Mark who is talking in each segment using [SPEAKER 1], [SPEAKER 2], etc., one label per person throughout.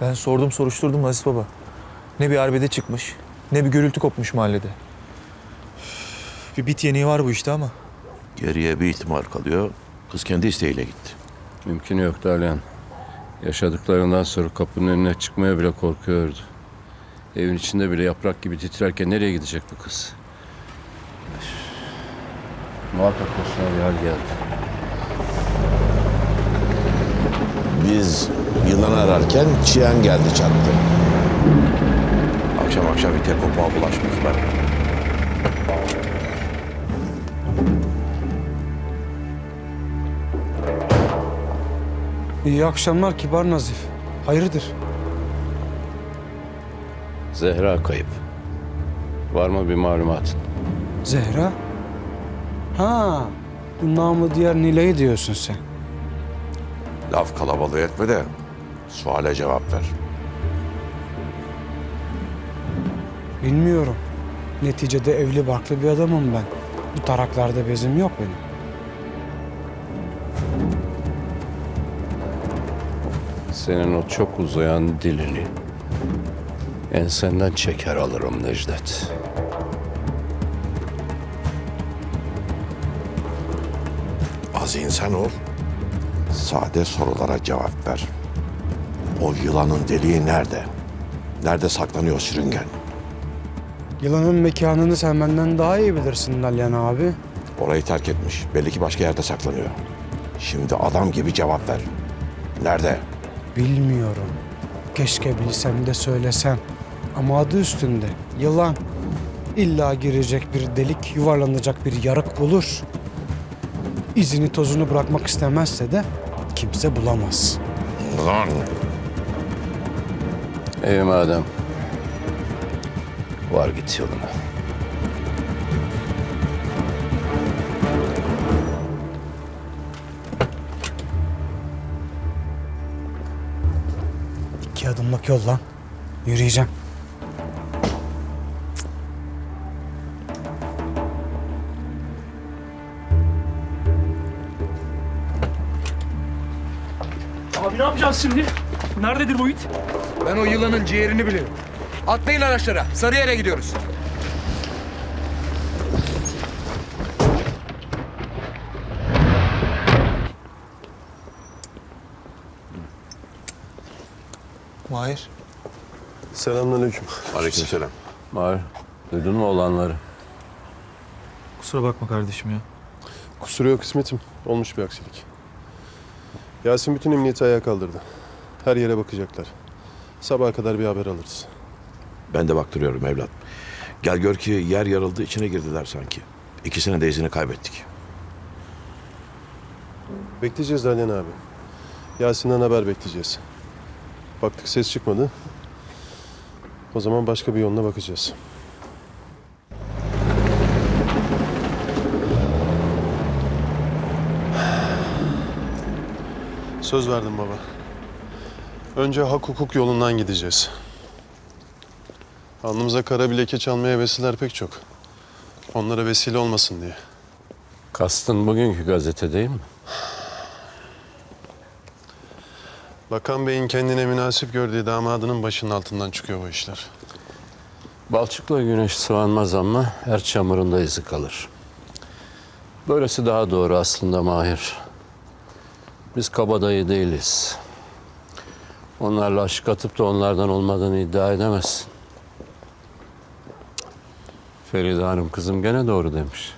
[SPEAKER 1] Ben sordum soruşturdum Aziz Baba. Ne bir arbede çıkmış, ne bir gürültü kopmuş mahallede. Üf, Bir bit yeniği var bu işte ama.
[SPEAKER 2] Geriye bir ihtimal kalıyor. Kız kendi isteğiyle gitti.
[SPEAKER 3] Mümkünü yok Dalyan. Yaşadıklarından sonra kapının önüne çıkmaya bile korkuyordu. Evin içinde bile yaprak gibi titrerken nereye gidecek bu kız? Muhakkak başına bir hal geldi.
[SPEAKER 2] Biz yılan ararken çiyan geldi çattı. Akşam akşam ite kopağa bulaşmışlar.
[SPEAKER 4] İyi akşamlar Kibar Nazif. Hayırdır?
[SPEAKER 3] Zehra kayıp. Var mı bir malumatın?
[SPEAKER 4] Zehra? Ha, bu namı diğer Nilay'ı diyorsun sen.
[SPEAKER 2] Laf kalabalığı etme de suale cevap ver.
[SPEAKER 4] Bilmiyorum. Neticede evli barklı bir adamım ben. Bu taraklarda bezim yok benim.
[SPEAKER 3] Senin o çok uzayan dilini ensenden çeker alırım Necdet.
[SPEAKER 2] Az insan ol. Sade sorulara cevap ver. O yılanın deliği nerede? Nerede saklanıyor sürüngen?
[SPEAKER 4] Yılanın mekanını sen benden daha iyi bilirsin Dalyan abi.
[SPEAKER 2] Orayı terk etmiş. Belli ki başka yerde saklanıyor. Şimdi adam gibi cevap ver. Nerede?
[SPEAKER 4] Bilmiyorum. Keşke bilsem de söylesem. Ama adı üstünde. Yılan. İlla girecek bir delik, yuvarlanacak bir yarık bulur. İzini tozunu bırakmak istemezse de kimse bulamaz.
[SPEAKER 2] Lan!
[SPEAKER 3] Ey madem. Var git yoluna.
[SPEAKER 4] İki adımlık yol lan. Yürüyeceğim.
[SPEAKER 5] Yapacağız şimdi? Nerededir bu it?
[SPEAKER 6] Ben o yılanın ciğerini biliyorum. Atlayın araçlara. Sarıyer'e gidiyoruz.
[SPEAKER 1] Mahir.
[SPEAKER 7] Selamünaleyküm.
[SPEAKER 2] Aleykümselam.
[SPEAKER 3] Var. Duydun mu olanları?
[SPEAKER 1] Kusura bakma kardeşim ya.
[SPEAKER 7] Kusuru yok İsmet'im. Olmuş bir aksilik. Yasin bütün emniyeti ayağa kaldırdı. Her yere bakacaklar. Sabaha kadar bir haber alırız.
[SPEAKER 2] Ben de baktırıyorum evlat. Gel gör ki yer yarıldı içine girdiler sanki. İkisinin de izini kaybettik.
[SPEAKER 7] Bekleyeceğiz Dalyan abi. Yasin'den haber bekleyeceğiz. Baktık ses çıkmadı. O zaman başka bir yoluna bakacağız. Söz verdim baba. Önce hak hukuk yolundan gideceğiz. Alnımıza kara bir leke çalmaya vesileler pek çok. Onlara vesile olmasın diye.
[SPEAKER 3] Kastın bugünkü gazete değil mi?
[SPEAKER 7] Bakan Bey'in kendine münasip gördüğü damadının başının altından çıkıyor bu işler.
[SPEAKER 3] Balçıkla güneş sıvanmaz ama her çamurunda izi kalır. Böylesi daha doğru aslında Mahir. Biz kabadayı değiliz. Onlarla aşık atıp da onlardan olmadığını iddia edemezsin. Feride Hanım kızım gene doğru demiş.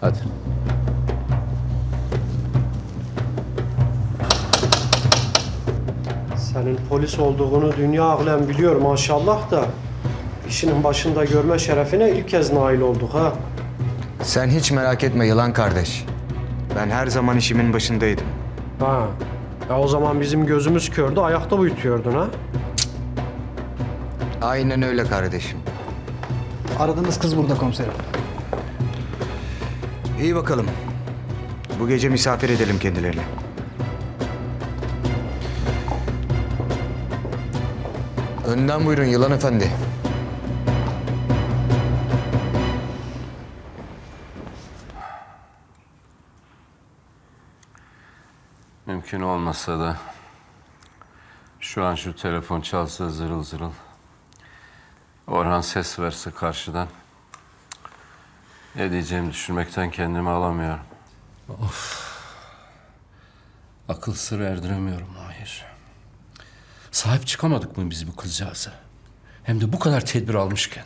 [SPEAKER 3] Hadi.
[SPEAKER 8] Senin polis olduğunu dünya alem biliyor maşallah da işinin başında görme şerefine ilk kez nail olduk ha.
[SPEAKER 9] Sen hiç merak etme yılan kardeş. Ben her zaman işimin başındaydım.
[SPEAKER 8] Ha. Ya o zaman bizim gözümüz kördü, ayakta uyutuyordun ha.
[SPEAKER 9] Aynen öyle kardeşim.
[SPEAKER 4] Aradığınız kız burada komiserim.
[SPEAKER 9] İyi bakalım. Bu gece misafir edelim kendilerini. Önden buyurun yılan efendi.
[SPEAKER 3] Mümkün olmasa da şu an şu telefon çalsa zırıl zırıl. Orhan ses verse karşıdan. Ne diyeceğimi düşünmekten kendimi alamıyorum. Of. Akıl sır erdiremiyorum Mahir. Sahip çıkamadık mı biz bu kızcağıza? Hem de bu kadar tedbir almışken.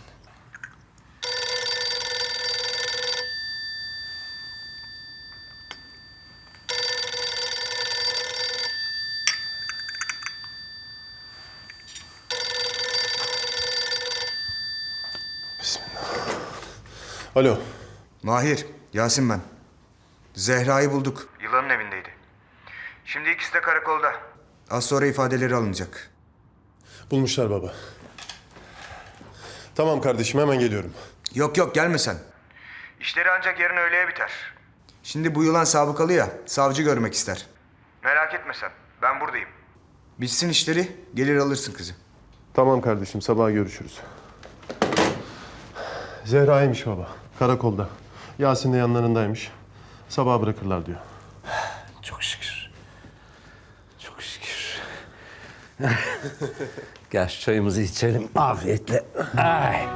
[SPEAKER 7] Alo.
[SPEAKER 9] Mahir, Yasin ben. Zehra'yı bulduk. Yılanın evindeydi. Şimdi ikisi de karakolda. Az sonra ifadeleri alınacak.
[SPEAKER 7] Bulmuşlar baba. Tamam kardeşim hemen geliyorum.
[SPEAKER 9] Yok yok gelme sen. İşleri ancak yarın öğleye biter. Şimdi bu yılan sabıkalı ya, savcı görmek ister. Merak etme sen, ben buradayım. Bitsin işleri, gelir alırsın kızı.
[SPEAKER 7] Tamam kardeşim sabah görüşürüz. Zehra'ymış baba. Karakolda. Yasin de yanlarındaymış. Sabah bırakırlar diyor.
[SPEAKER 3] Çok şükür. Çok şükür. Gel çayımızı içelim afiyetle. Ay.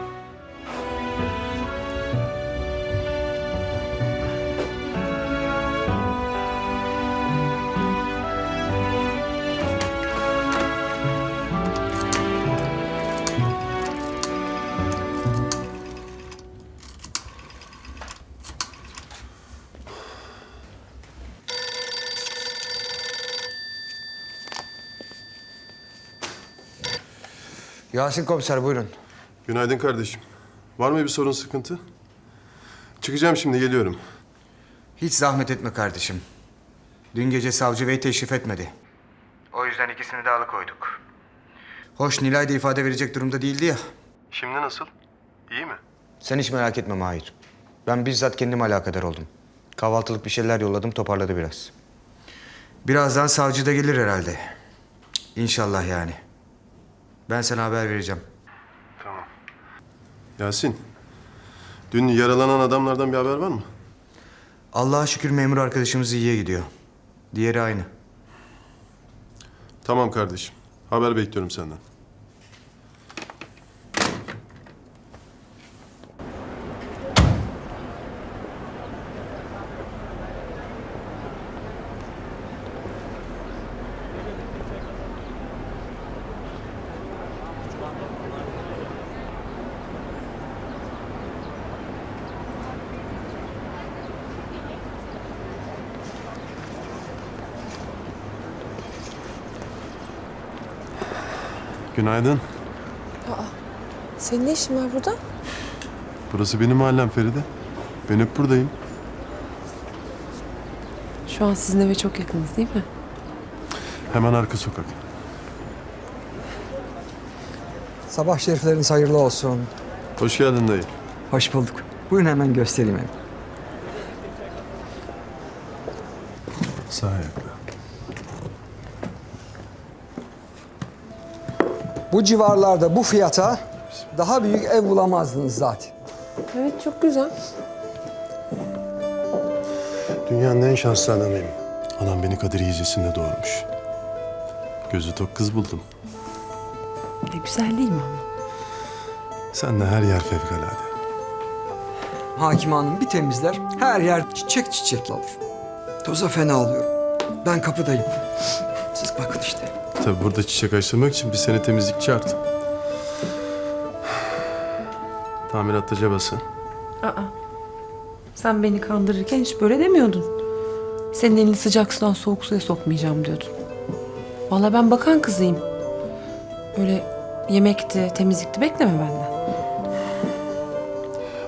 [SPEAKER 9] Yasin komiser buyurun.
[SPEAKER 7] Günaydın kardeşim. Var mı bir sorun sıkıntı? Çıkacağım şimdi geliyorum.
[SPEAKER 9] Hiç zahmet etme kardeşim. Dün gece savcı bey teşrif etmedi. O yüzden ikisini de alıkoyduk. Hoş Nilay da ifade verecek durumda değildi ya.
[SPEAKER 7] Şimdi nasıl? İyi mi?
[SPEAKER 9] Sen hiç merak etme Mahir. Ben bizzat kendim alakadar oldum. Kahvaltılık bir şeyler yolladım toparladı biraz. Birazdan savcı da gelir herhalde. İnşallah yani. Ben sana haber vereceğim.
[SPEAKER 7] Yasin. Dün yaralanan adamlardan bir haber var mı?
[SPEAKER 9] Allah'a şükür memur arkadaşımız iyiye gidiyor. Diğeri aynı.
[SPEAKER 7] Tamam kardeşim. Haber bekliyorum senden. Günaydın.
[SPEAKER 10] Senin ne işin var burada?
[SPEAKER 7] Burası benim mahallem Feride. Ben hep buradayım.
[SPEAKER 10] Şu an sizin eve çok yakınız değil mi?
[SPEAKER 7] Hemen arka sokak.
[SPEAKER 11] Sabah şerifleriniz hayırlı olsun.
[SPEAKER 7] Hoş geldin dayı.
[SPEAKER 11] Hoş bulduk. Buyurun hemen göstereyim evi.
[SPEAKER 7] Sağ.
[SPEAKER 11] Bu civarlarda bu fiyata daha büyük ev bulamazdınız zaten.
[SPEAKER 10] Evet çok güzel.
[SPEAKER 7] Dünyanın en şanslı adamıyım. Anam beni Kadir Yiyecesi'nde doğurmuş. Gözü tok kız buldum.
[SPEAKER 10] E, güzel değil mi ama?
[SPEAKER 7] Sen de her yer fevkalade.
[SPEAKER 11] Hakim Hanım bir temizler, her yer çiçek çiçekli olur. Toza fena oluyorum. Ben kapıdayım. Siz bakın işte.
[SPEAKER 7] Tabii burada çiçek açtırmak için bir sene temizlikçi artık. Tamiratta cabası.
[SPEAKER 10] Aa. Sen beni kandırırken hiç böyle demiyordun. Senin elini sıcak sudan soğuk suya sokmayacağım diyordun. Vallahi ben bakan kızıyım. Öyle yemekti, temizlikti bekleme benden.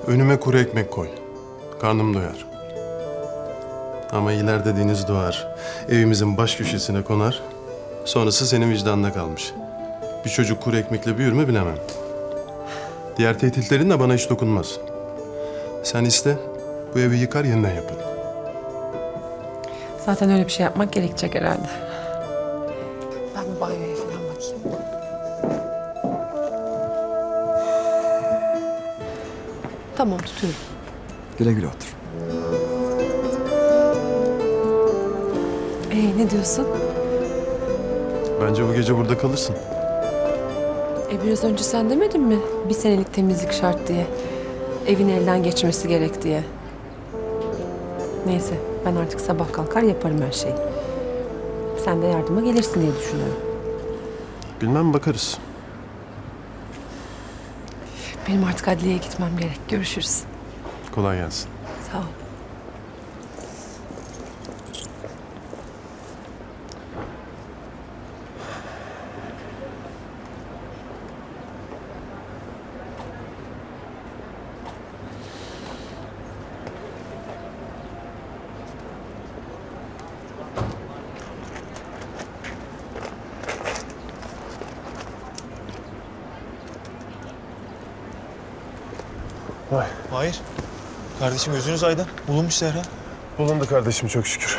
[SPEAKER 7] Önüme kuru ekmek koy. Karnım doyar. Ama ileride deniz doğar. Evimizin baş köşesine konar. Sonrası senin vicdanına kalmış. Bir çocuk kuru ekmekle büyür mü bilemem. Diğer tehditlerin de bana hiç dokunmaz. Sen iste, bu evi yıkar yeniden yaparım.
[SPEAKER 10] Zaten öyle bir şey yapmak gerekecek herhalde. Ben bir banyoya falan bakayım. Tamam tutuyorum.
[SPEAKER 11] Güle güle otur.
[SPEAKER 10] Ee, ne diyorsun?
[SPEAKER 7] Bence bu gece burada kalırsın.
[SPEAKER 10] E biraz önce sen demedin mi? Bir senelik temizlik şart diye. Evin elden geçmesi gerek diye. Neyse ben artık sabah kalkar yaparım her şeyi. Sen de yardıma gelirsin diye düşünüyorum.
[SPEAKER 7] Bilmem bakarız.
[SPEAKER 10] Benim artık adliyeye gitmem gerek. Görüşürüz.
[SPEAKER 7] Kolay gelsin.
[SPEAKER 10] Sağ ol.
[SPEAKER 1] Kardeşim gözünüz aydın. Bulunmuş Zehra.
[SPEAKER 7] Bulundu kardeşim çok şükür.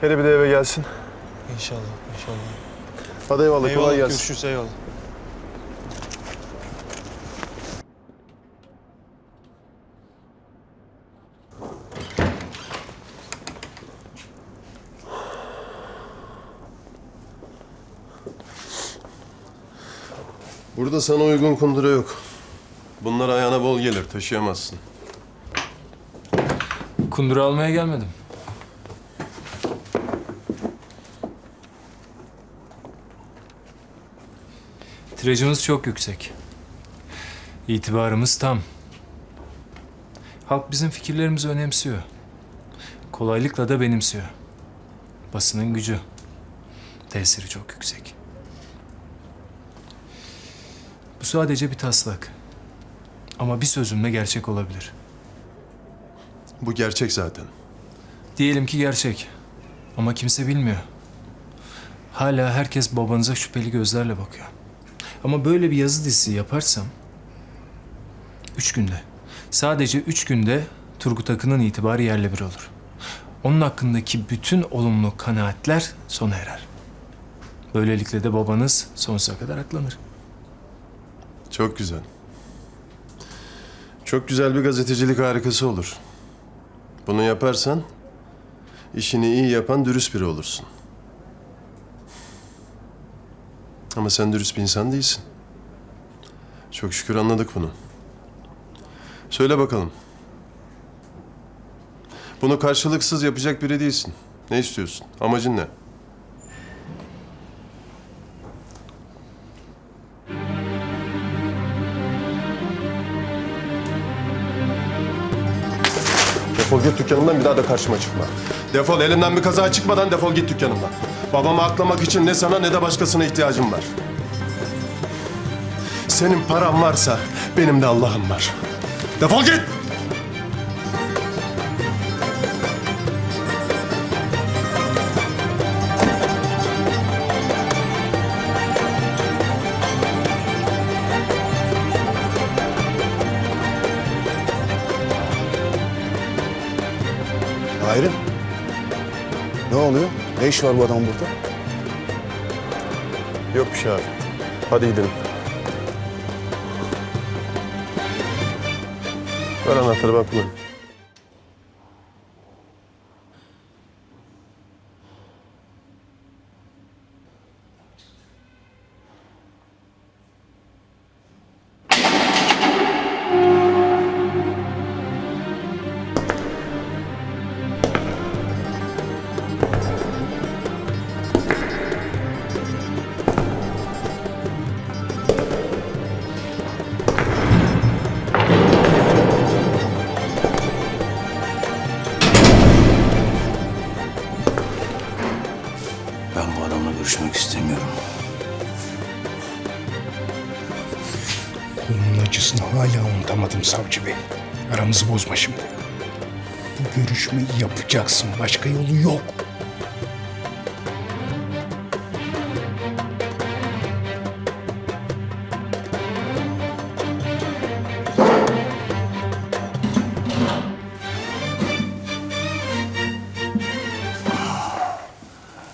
[SPEAKER 7] Hele bir de eve gelsin.
[SPEAKER 1] İnşallah, inşallah.
[SPEAKER 7] Hadi eyvallah,
[SPEAKER 1] eyvallah,
[SPEAKER 7] kolay gelsin.
[SPEAKER 1] görüşürüz, eyvallah.
[SPEAKER 7] Burada sana uygun kundura yok. Bunlar ayağına bol gelir, taşıyamazsın.
[SPEAKER 5] Kundura almaya gelmedim. Tirajımız çok yüksek. İtibarımız tam. Halk bizim fikirlerimizi önemsiyor. Kolaylıkla da benimsiyor. Basının gücü. Tesiri çok yüksek. Bu sadece bir taslak. Ama bir sözümle gerçek olabilir.
[SPEAKER 7] Bu gerçek zaten.
[SPEAKER 5] Diyelim ki gerçek. Ama kimse bilmiyor. Hala herkes babanıza şüpheli gözlerle bakıyor. Ama böyle bir yazı dizisi yaparsam... Üç günde, sadece üç günde Turgut Akın'ın itibarı yerle bir olur. Onun hakkındaki bütün olumlu kanaatler sona erer. Böylelikle de babanız sonsuza kadar aklanır.
[SPEAKER 7] Çok güzel. Çok güzel bir gazetecilik harikası olur. Bunu yaparsan işini iyi yapan dürüst biri olursun. Ama sen dürüst bir insan değilsin. Çok şükür anladık bunu. Söyle bakalım. Bunu karşılıksız yapacak biri değilsin. Ne istiyorsun? Amacın ne? Git dükkanımdan bir daha da karşıma çıkma. Defol elinden bir kaza çıkmadan defol git dükkanımdan. Babamı aklamak için ne sana ne de başkasına ihtiyacım var. Senin paran varsa benim de Allah'ım var. Defol git!
[SPEAKER 12] Ne iş var bu adam burada?
[SPEAKER 7] Yok bir şey abi. Hadi gidelim. Ver anahtarı ben kullanayım.
[SPEAKER 4] Savcı bey. Aramızı bozma şimdi. Bu görüşmeyi yapacaksın. Başka yolu yok.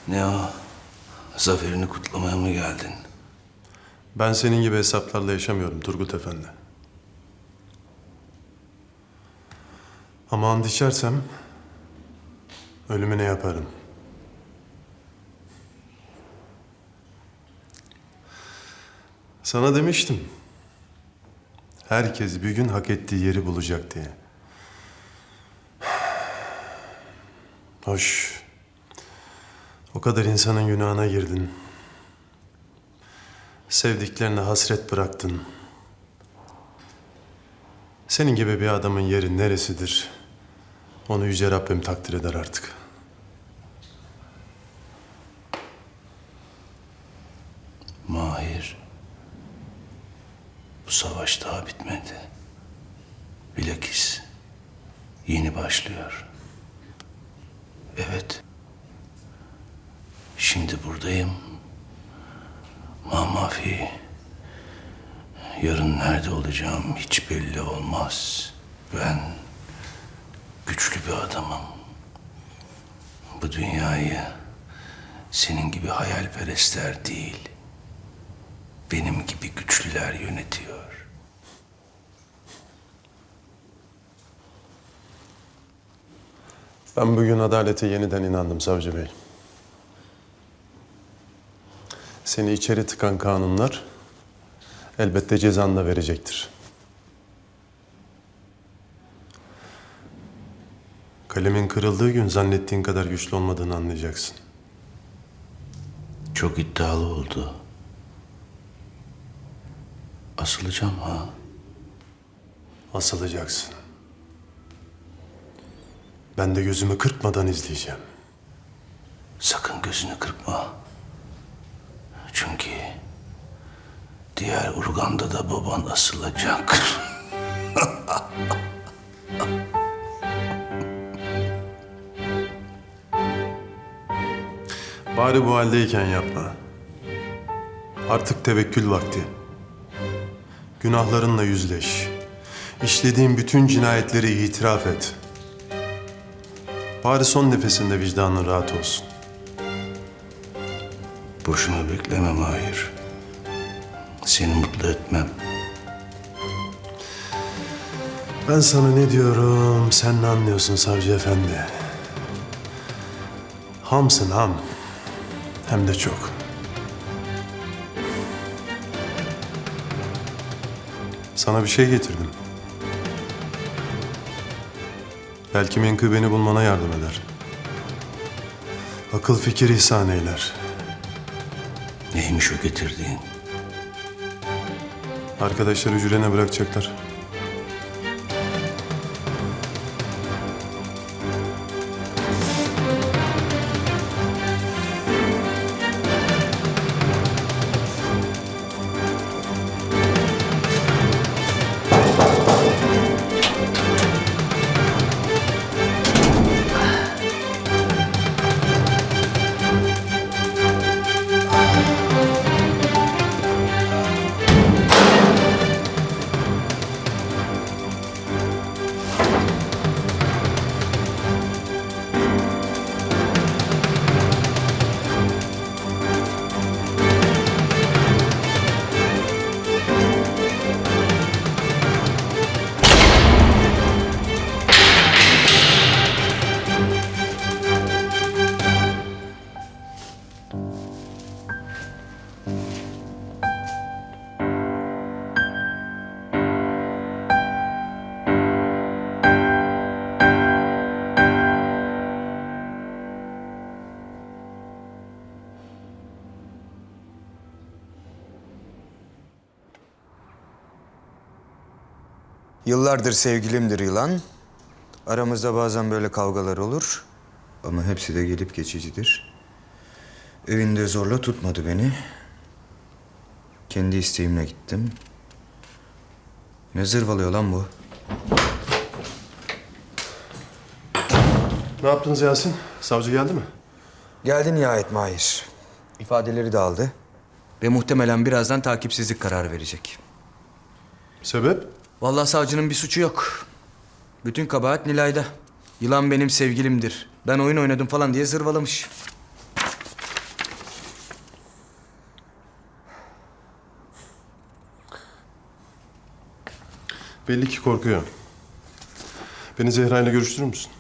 [SPEAKER 12] Ne o? Zaferini kutlamaya mı geldin?
[SPEAKER 7] Ben senin gibi hesaplarla yaşamıyorum Turgut Efendi. Ama and içersem ölümüne yaparım. Sana demiştim. Herkes bir gün hak ettiği yeri bulacak diye. Hoş. O kadar insanın günahına girdin. Sevdiklerine hasret bıraktın. Senin gibi bir adamın yeri neresidir? Onu Yüce Rabbim takdir eder artık.
[SPEAKER 13] Mahir. Bu savaş daha bitmedi. Bilakis yeni başlıyor. Evet. Şimdi buradayım. Mamafi. Yarın nerede olacağım hiç belli olmaz. Ben güçlü bir adamım. Bu dünyayı senin gibi hayalperestler değil, benim gibi güçlüler yönetiyor.
[SPEAKER 7] Ben bugün adalete yeniden inandım savcı bey. Seni içeri tıkan kanunlar elbette cezanı da verecektir. Kalemin kırıldığı gün zannettiğin kadar güçlü olmadığını anlayacaksın.
[SPEAKER 13] Çok iddialı oldu. Asılacağım ha.
[SPEAKER 7] Asılacaksın. Ben de gözümü kırpmadan izleyeceğim.
[SPEAKER 13] Sakın gözünü kırpma. Çünkü diğer Urgan'da da baban asılacak.
[SPEAKER 7] Bari bu haldeyken yapma. Artık tevekkül vakti. Günahlarınla yüzleş. İşlediğin bütün cinayetleri itiraf et. Bari son nefesinde vicdanın rahat olsun.
[SPEAKER 13] Boşuna bekleme Mahir. Seni mutlu etmem.
[SPEAKER 7] Ben sana ne diyorum, sen ne anlıyorsun savcı efendi? Hamsın ham. Hem de çok. Sana bir şey getirdim. Belki menkıbeni bulmana yardım eder. Akıl fikir ihsan eyler.
[SPEAKER 13] Neymiş o getirdiğin?
[SPEAKER 7] Arkadaşlar hücrene bırakacaklar.
[SPEAKER 9] Yıllardır sevgilimdir yılan. Aramızda bazen böyle kavgalar olur. Ama hepsi de gelip geçicidir. Evinde zorla tutmadı beni. Kendi isteğimle gittim. Ne zırvalıyor lan bu?
[SPEAKER 7] Ne yaptınız Yasin? Savcı geldi mi?
[SPEAKER 9] Geldi nihayet Mahir. İfadeleri de aldı. Ve muhtemelen birazdan takipsizlik kararı verecek.
[SPEAKER 7] Sebep?
[SPEAKER 9] Vallahi savcının bir suçu yok. Bütün kabahat Nilay'da. Yılan benim sevgilimdir. Ben oyun oynadım falan diye zırvalamış.
[SPEAKER 7] Belli ki korkuyor. Beni Zehra ile görüştürür müsün?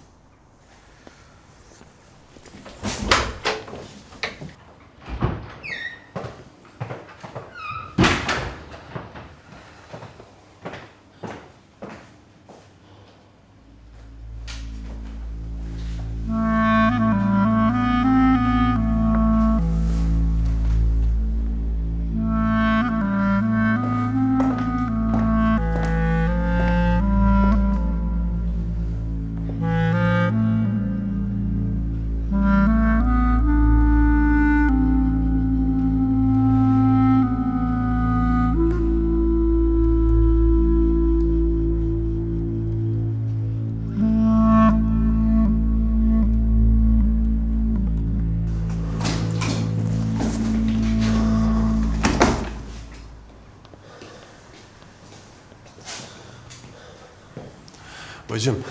[SPEAKER 7] Bacım,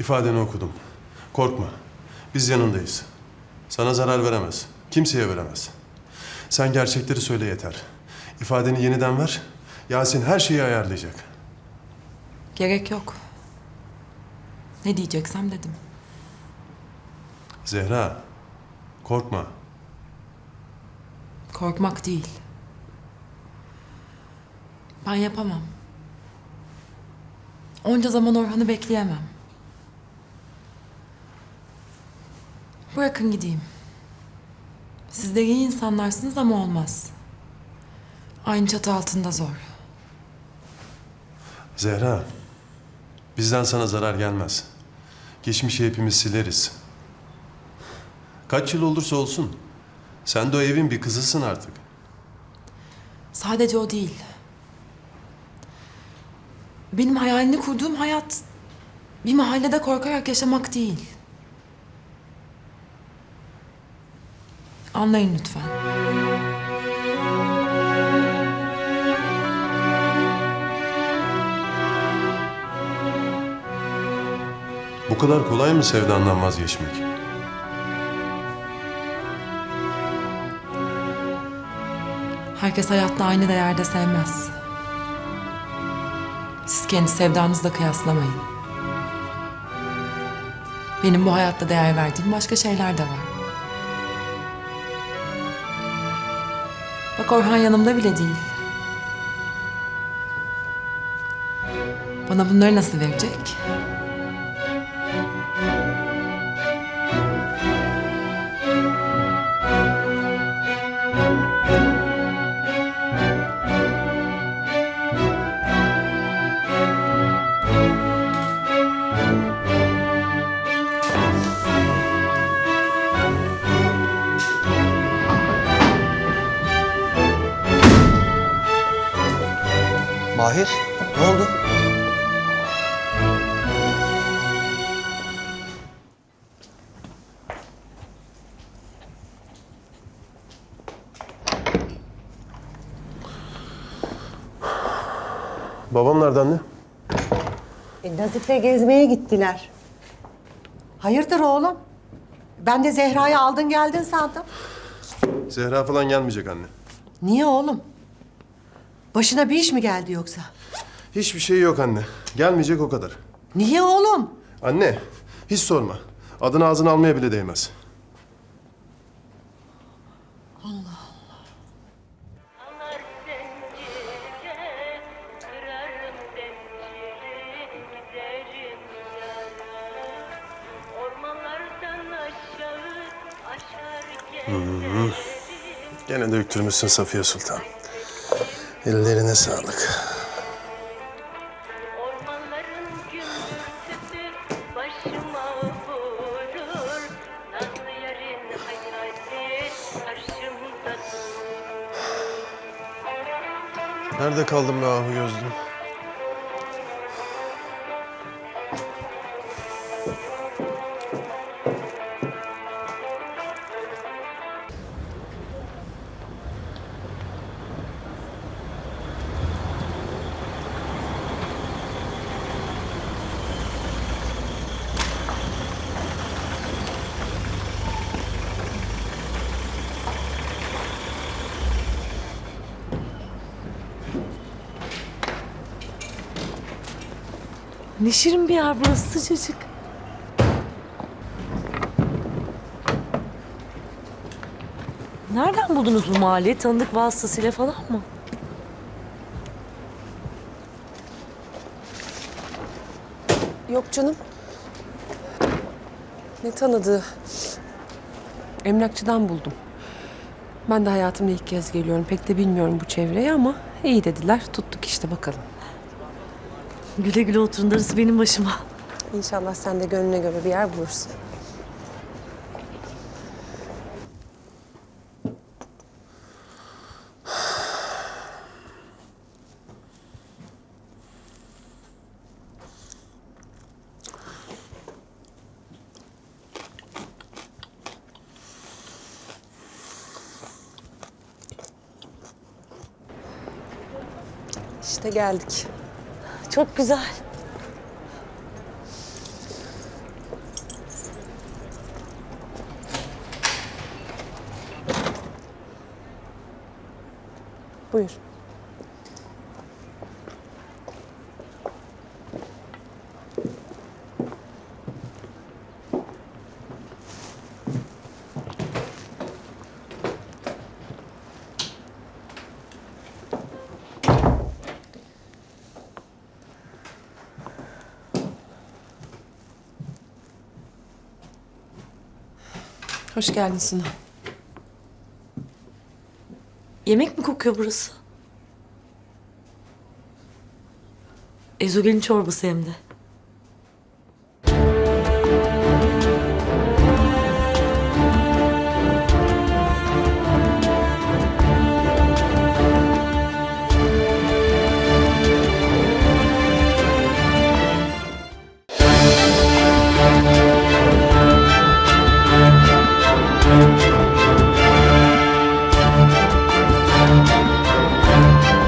[SPEAKER 7] ifadeni okudum. Korkma. Biz yanındayız. Sana zarar veremez. Kimseye veremez. Sen gerçekleri söyle yeter. İfadeni yeniden ver. Yasin her şeyi ayarlayacak.
[SPEAKER 10] Gerek yok. Ne diyeceksem dedim.
[SPEAKER 7] Zehra, korkma.
[SPEAKER 10] Korkmak değil. Ben yapamam. Onca zaman Orhan'ı bekleyemem. Bırakın gideyim. Siz de iyi insanlarsınız ama olmaz. Aynı çatı altında zor.
[SPEAKER 7] Zehra, bizden sana zarar gelmez. Geçmişi hepimiz sileriz. Kaç yıl olursa olsun, sen de o evin bir kızısın artık.
[SPEAKER 10] Sadece o değil. Benim hayalini kurduğum hayat bir mahallede korkarak yaşamak değil. Anlayın lütfen.
[SPEAKER 7] Bu kadar kolay mı sevdandan vazgeçmek?
[SPEAKER 10] Herkes hayatta aynı değerde sevmez. Kendi sevdanızla kıyaslamayın. Benim bu hayatta değer verdiğim başka şeyler de var. Bak Orhan yanımda bile değil. Bana bunları nasıl verecek?
[SPEAKER 9] Mahir, ne oldu?
[SPEAKER 7] Babam nerede anne?
[SPEAKER 14] E, Nazif'le gezmeye gittiler. Hayırdır oğlum? Ben de Zehra'yı aldın geldin sandım.
[SPEAKER 7] Zehra falan gelmeyecek anne.
[SPEAKER 14] Niye oğlum? Başına bir iş mi geldi yoksa?
[SPEAKER 7] Hiçbir şey yok anne. Gelmeyecek o kadar.
[SPEAKER 14] Niye oğlum?
[SPEAKER 7] Anne, hiç sorma. Adını ağzına almaya bile değmez. Gene döktürmüşsün Safiye Sultan. Ellerine sağlık. Nerede kaldım be ahu gözlüm?
[SPEAKER 15] Ne şirin bir yer burası sıcacık. Nereden buldunuz bu mahalleyi? Tanıdık vasıtasıyla falan mı?
[SPEAKER 10] Yok canım. Ne tanıdığı? Emlakçıdan buldum. Ben de hayatımda ilk kez geliyorum. Pek de bilmiyorum bu çevreyi ama iyi dediler. Tuttuk işte bakalım.
[SPEAKER 15] Güle güle oturun darısı benim başıma.
[SPEAKER 10] İnşallah sen de gönlüne göre bir yer bulursun. İşte geldik.
[SPEAKER 15] Çok güzel. Buyur.
[SPEAKER 10] Hoş geldin Sinan.
[SPEAKER 15] Yemek mi kokuyor burası? Ezogelin çorbası hem de.